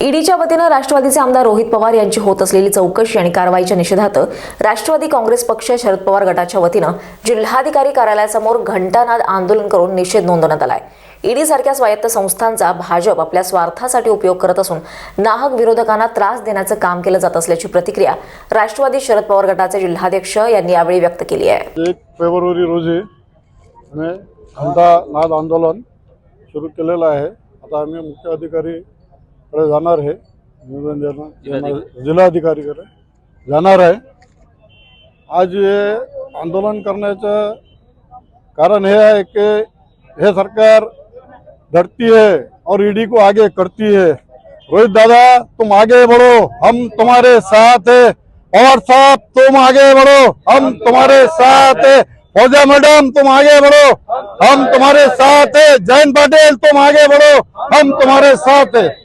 ईडीच्या वतीनं राष्ट्रवादीचे आमदार रोहित पवार यांची होत असलेली चौकशी आणि कारवाईच्या निषेधात राष्ट्रवादी काँग्रेस पक्ष शरद पवार गटाच्या वतीनं जिल्हाधिकारी कार्यालयासमोर घंटानाद आंदोलन करून निषेध नोंदवण्यात आलाय. ईडी सारख्या स्वायत्त संस्थांचा भाजप आपल्या स्वार्थासाठी उपयोग करत असून नाहक विरोधकांना त्रास देण्याचं काम केलं जात असल्याची प्रतिक्रिया राष्ट्रवादी शरद पवार गटाचे जिल्हाध्यक्ष यांनी यावेळी व्यक्त केली आहे. एक फेब्रुवारी रोजी घंटानाद आंदोलन सुरू केलेलं आहे. आता आम्ही मुख्य अधिकारीकडे जाणार आहे. निवेदन देणार. जिल्हाधिकारीकडे जाणार आहे. आज हे आंदोलन करण्याचं कारण हे है कि हे सरकार डरती है और ईडी को आगे करती है रोहित दादा तुम आगे बढ़ो. हम तुम्हारे साथ है. और साहब तुम आगे बढ़ो. हम तुम्हारे साथ है. फौजा मैडम तुम आगे बढ़ो. हम तुम्हारे साथ है. जयंत पटेल तुम आगे बढ़ो. हम तुम्हारे साथ है.